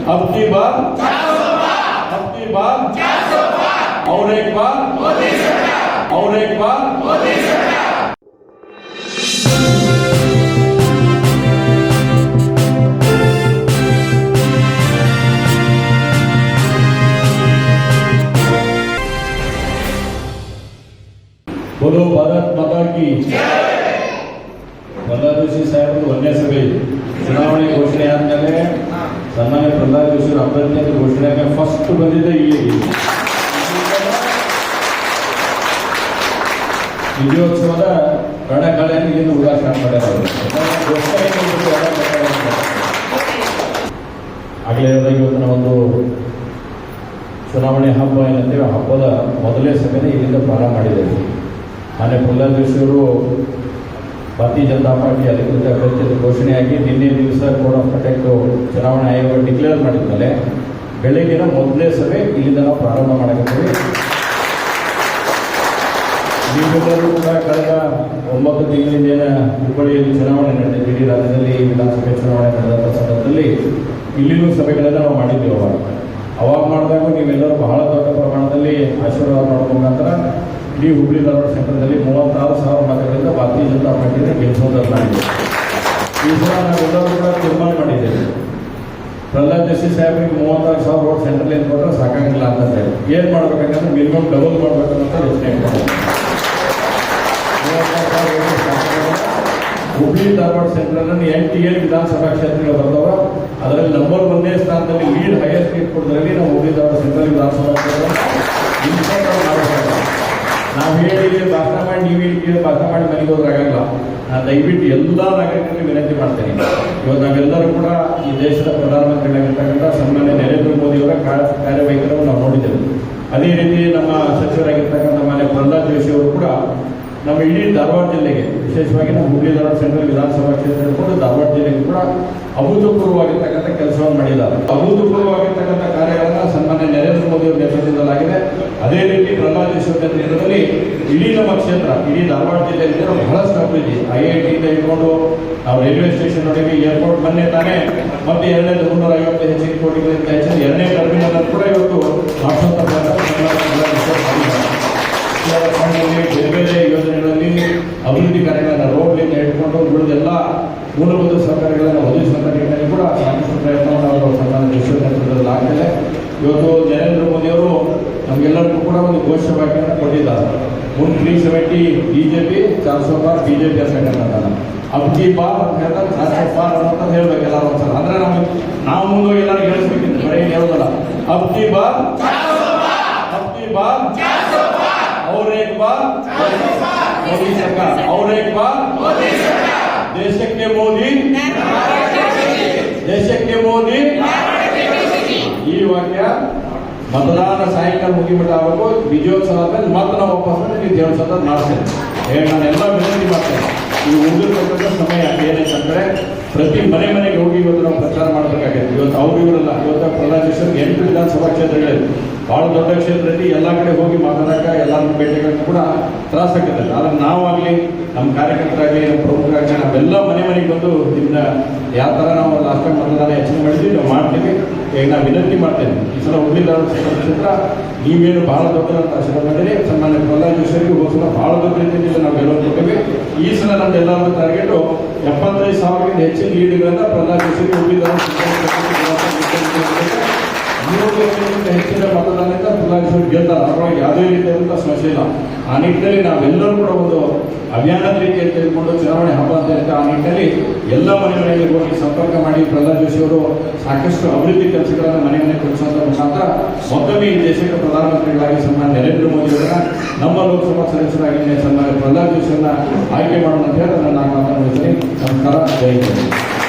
अब की बार अब की बार और एक बार और एक बार बोलो भारत माता की ಪ್ರಹ್ಲಾದ್ ಜೋಶಿ ಸಾಹೇಬರು ಒಂದನೇ ಸಭೆ ಚುನಾವಣೆ ಘೋಷಣೆ ಆದ್ಮೇಲೆ ಸನ್ಮಾನ್ಯ ಪ್ರಹ್ಲಾದ್ ಜೋಶಿ ಅಭ್ಯರ್ಥಿ ಅಂತ ಘೋಷಣೆ ಆಗ ಫಸ್ಟ್ ಬಂದಿದ್ದೆ ಇಲ್ಲಿ ವಿಜಯೋತ್ಸವದ ರಣಕಳೆಯನ್ನು ಇಲ್ಲಿಂದ ಸ್ಟಾರ್ಟ್ ಮಾಡ್ಯಾರ. ಆಗಲೇ ಇವತ್ತಿನ ಒಂದು ಚುನಾವಣೆ ಹಬ್ಬ ಏನಂತೇವೆ ಹಬ್ಬದ ಮೊದಲೇ ಸಭೆನೇ ಇಲ್ಲಿಂದ ಪ್ರಾರಂಭ ಮಾಡಿದ್ದೇವೆ ಮಾನ್ಯ ಪ್ರಹ್ಲಾದ್ ಜೋಶಿ ಅವರು ಭಾರತೀಯ ಜನತಾ ಪಾರ್ಟಿ ಅಧಿಕೃತ ಅಭ್ಯರ್ಥಿ ಘೋಷಣೆಯಾಗಿ ನಿನ್ನೆ ದಿವಸ ಕೋಡ್ ಆಫ್ ಕಂಡಕ್ಟ್ ಚುನಾವಣಾ ಆಯೋಗ ಡಿಕ್ಲೇರ್ ಮಾಡಿದ್ಮೇಲೆ ಬೆಳಗಿನ ಮೊದಲೇ ಸಭೆ ಇಲ್ಲಿಂದ ನಾವು ಪ್ರಾರಂಭ ಮಾಡಕತ್ತೀವಿ. ನೀವೆಲ್ಲರೂ ಕೂಡ ಕಳೆದ ಒಂಬತ್ತು ತಿಂಗಳಿಂದ ಹುಬ್ಬಳ್ಳಿಯಲ್ಲಿ ಚುನಾವಣೆ ನಡೆದಿದೆ. ಇಡೀ ರಾಜ್ಯದಲ್ಲಿ ವಿಧಾನಸಭೆ ಚುನಾವಣೆ ನಡೆದಂಥ ಸಂದರ್ಭದಲ್ಲಿ ಇಲ್ಲಿನೂ ಸಭೆಗಳೆಲ್ಲ ನಾವು ಮಾಡಿದ್ದೀವಿ ಅವಾಗ. ಅವಾಗ ಮಾಡಿದಾಗ ನೀವೆಲ್ಲರೂ ಬಹಳ ದೊಡ್ಡ ಪ್ರಮಾಣದಲ್ಲಿ ಆಶೀರ್ವಾದ ಮಾಡುವ ಮುಖಾಂತರ ಇಡೀ ಹುಬ್ಬಳ್ಳಿ ಧಾರವಾಡ ಕ್ಷೇತ್ರದಲ್ಲಿ ಮೂವತ್ತಾರು ಸಾವಿರ ಮತಗಳಿಂದ ಭಾರತೀಯ ಜನತಾ ಪಾರ್ಟಿನ ಗೆಲ್ಲಿಸೋದನ್ನಾಗಿದೆ ಈ ಸಲ ಕೂಡ ತೀರ್ಮಾನ ಮಾಡಿದ್ದೇವೆ. ಪ್ರಹ್ಲಾದ್ ಜೋಶಿ ಸಾಹೇಬ್ರಿಗೆ ಮೂವತ್ತಾರು ಸಾವಿರ ವೋಟ್ ಸೆಂಟ್ರಲ್ ಏನು ಕೊಟ್ಟರೆ ಸಾಕಾಗಿಲ್ಲ ಅಂತ ಹೇಳಿ ಏನು ಮಾಡ್ಬೇಕಂದ್ರೆ ಮಿನಿಮಮ್ ಡಬಲ್ ಮಾಡ್ಬೇಕಂತ ಯೋಚನೆ ಹುಬ್ಳಿ ಧಾರವಾಡ ಸೆಂಟ್ರಲ್ ಎಂಟು ಏಳು ವಿಧಾನಸಭಾ ಕ್ಷೇತ್ರಗಳು ಬರ್ತಾವ ಅದರಲ್ಲಿ ನಂಬರ್ ಒಂದೇ ಸ್ಥಾನದಲ್ಲಿ ಲೀಡ್ ಹೈಯೆಸ್ಟ್ ಲೀಡ್ ಕೊಡೋದ್ರಲ್ಲಿ ನಾವು ಹುಬ್ಳಿ ಧಾರವಾಡ ಸೆಂಟ್ರಲ್ ವಿಧಾನಸಭಾ ಕ್ಷೇತ್ರ ನಾವು ಹೇಳಿದ್ರೆ ಭಾಷಣ ಮಾಡಿ, ನೀವು ಕೇಳಿ ಭಾಷಣ ಮಾಡಿ ಮನೆಗೆ ಹೋದ್ರಾಗಲ್ಲ ನಾನು ದಯವಿಟ್ಟು ಎಲ್ಲ ನಾಗರಿಕರಿಗೆ ವಿನಂತಿ ಮಾಡ್ತೇನೆ ಇವತ್ತು ನಾವೆಲ್ಲರೂ ಕೂಡ ಈ ದೇಶದ ಪ್ರಧಾನಮಂತ್ರಿಗಳಾಗಿರ್ತಕ್ಕಂಥ ಸನ್ಮಾನ್ಯ ನರೇಂದ್ರ ಮೋದಿಯವರ ಕಾರ್ಯ ಕಾರ್ಯವೈಖರವನ್ನು ನಾವು ನೋಡಿದ್ದೇವೆ. ಅದೇ ರೀತಿ ನಮ್ಮ ಸಚಿವರಾಗಿರ್ತಕ್ಕಂಥ ಮಾನ್ಯ ಪ್ರಹ್ಲಾದ್ ಜೋಶಿ ಅವರು ಕೂಡ ನಮ್ಮ ಇಡೀ ಧಾರವಾಡ ಜಿಲ್ಲೆಗೆ, ವಿಶೇಷವಾಗಿ ನಮ್ಮ ಹುಬ್ಳಿ ಧಾರವಾಡ ಸೆಂಟ್ರಲ್ ವಿಧಾನಸಭಾ ಕ್ಷೇತ್ರ ಕೂಡ ಧಾರವಾಡ ಜಿಲ್ಲೆಗೆ ಕೂಡ ಅಭೂತಪೂರ್ವವಾಗಿರ್ತಕ್ಕಂಥ ಕೆಲಸವನ್ನು ಮಾಡಿದ್ದಾರೆ. ಅಭೂತಪೂರ್ವವಾಗಿರ್ತಕ್ಕಂಥ ಕಾರ್ಯಗಳನ್ನ ಸನ್ಮಾನ್ಯ ನರೇಂದ್ರ ಮೋದಿ ಅವರ ನೇತೃತ್ವದಲ್ಲಾಗಿದೆ ಅದೇ ರೀತಿ ಪ್ರಹ್ಲಾದೇಶ್ವರ ಕ್ಷೇತ್ರದಲ್ಲಿ ಇಡೀ ನಮ್ಮ ಕ್ಷೇತ್ರ, ಇಡೀ ಧಾರವಾಡ ಜಿಲ್ಲೆಯಲ್ಲಿ ಬಹಳಷ್ಟು ಅಭಿವೃದ್ಧಿ ಐ ಐ ಟಿಯಿಂದ ಇಟ್ಕೊಂಡು ನಾವು ರೈಲ್ವೆ ಸ್ಟೇಷನ್ ಒಳಗೆ ಏರ್ಪೋರ್ಟ್ ಮೊನ್ನೆ ತಾನೆ ಮತ್ತೆ ಎರಡನೇ ಮುನ್ನೂರ ಐವತ್ತು ಹೆಚ್ಚಿನ ಕೋಟಿಗಳಿಂದ ಹೆಚ್ಚಿನ ಎರಡನೇ ಟರ್ಮಿನಲ್ ಕೂಡ ಇವತ್ತು ಬೇರೆ ಬೇರೆ ಯೋಜನೆಗಳಲ್ಲಿ ಅಭಿವೃದ್ಧಿ ಕಾರ್ಯಗಳನ್ನು ರೋಡ್ಲಿಂದ ಇಟ್ಕೊಂಡು ಉಳಿದೆಲ್ಲ ಮೂಲಭೂತ ಸೌಕರ್ಯಗಳನ್ನು ಒದಗಿಸುವಂಥ ಕಾರ್ಯಗಳಲ್ಲಿ ಕೂಡ ಸಾಕಷ್ಟು ಪ್ರಯತ್ನವನ್ನು ಅವರು ಸನ್ಮಾನ ನೇತೃತ್ವದಲ್ಲಿ ಇವತ್ತು ನರೇಂದ್ರ ಮೋದಿಯವರು ನಮಗೆಲ್ಲರಿಗೂ ಕೂಡ ಒಂದು ಘೋಷವಾಕ್ಯವನ್ನು ಕೊಟ್ಟಿದ್ದಾರೆ. ಒಂದು three seventy B J P ಚಾರ್ ಸೋಪಾರ್ ಬಿ ಜೆ ಪಿ ಸಂಘಟನೆ ಅಬ್ಜಿ ಬಾರ್ ಅಂತ ಹೇಳಿದಾಗ ಚಾರ್ ಸೋಪಾರ್ ಅಂತ ಹೇಳ್ಬೇಕು ಎಲ್ಲರೂ ಒಂದ್ಸಲ. ಅಂದ್ರೆ ನಮಗೆ, ನಾವು ಮುಂದೆ ಎಲ್ಲರೂ ಹೇಳಿಸ್ಬೇಕಿತ್ತು ಬರೀ ಹೇಳೋದಲ್ಲ. ಅಬ್ಜಿ ಬಾರ್ ಅಬ್ಜಿ ಬಾರ್ ಅವ್ರ ಏಕ್ ಬಾರ್, ಮೋದಿ ಸರ್ಕಾರ. ಅವ್ರ ಬಾರ್, ದೇಶಕ್ಕೆ ಮೋದಿ ದೇಶಕ್ಕೆ ಮೋದಿ. ಈ ವಾಕ್ಯ ಮತದಾನ ಸಾಯಂಕಾಲ ಮುಗಿಬಿಟ್ಟು ಆಗಬೇಕು. ವಿಜಯೋತ್ಸವ ಆದ್ಮೇಲೆ ಮತ್ತೆ ನಾವು ವಾಪಸ್ ನೀವು ದೇವಸ್ಥಾನ ಮಾಡ್ತೇನೆ ನಾನೆಲ್ಲ ವಿನಂತಿ ಮಾಡ್ತೇನೆ. ಈ ಉಳಿದಿರ್ತಕ್ಕಂಥ ಸಮಯ ಏನಂತಂದ್ರೆ ಪ್ರತಿ ಮನೆ ಮನೆಗೆ ಹೋಗಿ ಇವತ್ತು ನಾವು ಪ್ರಚಾರ ಮಾಡಬೇಕಾಗಿದೆ ಇವತ್ತು ಅವ್ರು ಇವರಲ್ಲ. ಇವತ್ತು ಪ್ರಧಾನ ಎಂಟು ವಿಧಾನಸಭಾ ಕ್ಷೇತ್ರಗಳಲ್ಲಿ ಬಹಳ ದೊಡ್ಡ ಕ್ಷೇತ್ರದಲ್ಲಿ ಎಲ್ಲ ಕಡೆ ಹೋಗಿ ಮಾತಾಡೋಕೆ ಎಲ್ಲರನ್ನು ಭೇಟಿಗಳನ್ನ ಕೂಡ ತ್ರಾಸ ಆಗ್ತದೆ. ಆದ್ರೆ ನಾವಾಗಲಿ ನಮ್ಮ ಕಾರ್ಯಕರ್ತರಾಗಲಿ, ನಮ್ಮ ಪ್ರಮುಖರಾಗಲಿ ನಾವೆಲ್ಲ ಮನೆ ಮನೆಗೆ ಬಂದು ನಿಮ್ಮನ್ನ ಯಾವ ಥರ ನಾವು ಲಾಸ್ಟ್ ಟೈಮ್ ಮತದಾನ ಹೆಚ್ಚಿನ ಮಾಡಿದ್ವಿ, ನಾವು ಮಾಡ್ತೀವಿ. ಈಗ ನಾವು ವಿನಂತಿ ಮಾಡ್ತೇನೆ ಈ ಸಲ ಚಿತ್ರ ಕ್ಷೇತ್ರ ನೀವೇನು ದೊಡ್ಡ ಅಂತ ಆಶೀರ್ವಾದ ಮಾಡಿರಿ. ಸನ್ಮಾನ್ಯ ಪ್ರಹ್ಲಾದ್ ಜೋಶಿಯವರಿಗೆ ಹೋದ ಬಹಳ ದೊಡ್ಡ ರೀತಿಯಲ್ಲಿ ನಾವು ಗೆಲುವು ಈ ಸಲ ನಮ್ದು ಎಲ್ಲರ ಟಾರ್ಗೆಟು ಎಪ್ಪತ್ತೈದು ಸಾವಿರಕ್ಕಿಂತ ಹೆಚ್ಚಿನ ಲೀಡ್ಗಳನ್ನು ಪ್ರಹ್ಲಾದ್ ಜೋಶಿಗೆ ಹುಬ್ಳಿ ಧಾರವಾಡ ಮೂರು ಲಕ್ಷಕ್ಕಿಂತ ಹೆಚ್ಚಿನ ಜೋಶಿ ಗೆಲ್ತಾರೆ ಯಾವುದೇ ರೀತಿಯಾದಂಥ ಸಮಸ್ಯೆ ಇಲ್ಲ. ಆ ನಿಟ್ಟಿನಲ್ಲಿ ನಾವೆಲ್ಲರೂ ಕೂಡ ಒಂದು ಅಭಿಯಾನದ ರೀತಿಯಲ್ಲಿ ತೆಗೆದುಕೊಂಡು ಚುನಾವಣೆ ಹಬ್ಬ ಅಂತ ಹೇಳ್ತಾ ಆ ನಿಟ್ಟಿನಲ್ಲಿ ಎಲ್ಲ ಮನೆ ಹೋಗಿ ಸಂಪರ್ಕ ಮಾಡಿ ಪ್ರಹ್ಲಾದ್ ಜೋಶಿ ಅವರು ಸಾಕಷ್ಟು ಅಭಿವೃದ್ಧಿ ಕೆಲಸಗಳನ್ನು ಮನೆ ಮನೆ ಕೊಡಿಸುವಂತ ಮುಖಾಂತರ ಮತ್ತೊಮ್ಮೆ ಈ ದೇಶಕ್ಕೆ ಪ್ರಧಾನಮಂತ್ರಿಗಳಾಗಿ ಸನ್ಮಾನ್ಯ ನರೇಂದ್ರ ಮೋದಿ ನಮ್ಮ ಲೋಕಸಭಾ ಸದಸ್ಯರಾಗಿ ಸನ್ಮಾನ್ಯ ಪ್ರಹ್ಲಾದ್ ಜೋಶಿಯನ್ನ ಆಯ್ಕೆ ಮಾಡೋಣ ಅಂತ ಹೇಳಿ ನಾನು ಮುಗಿಸ್ತೀನಿ ನಮಸ್ಕಾರ. ಜೈ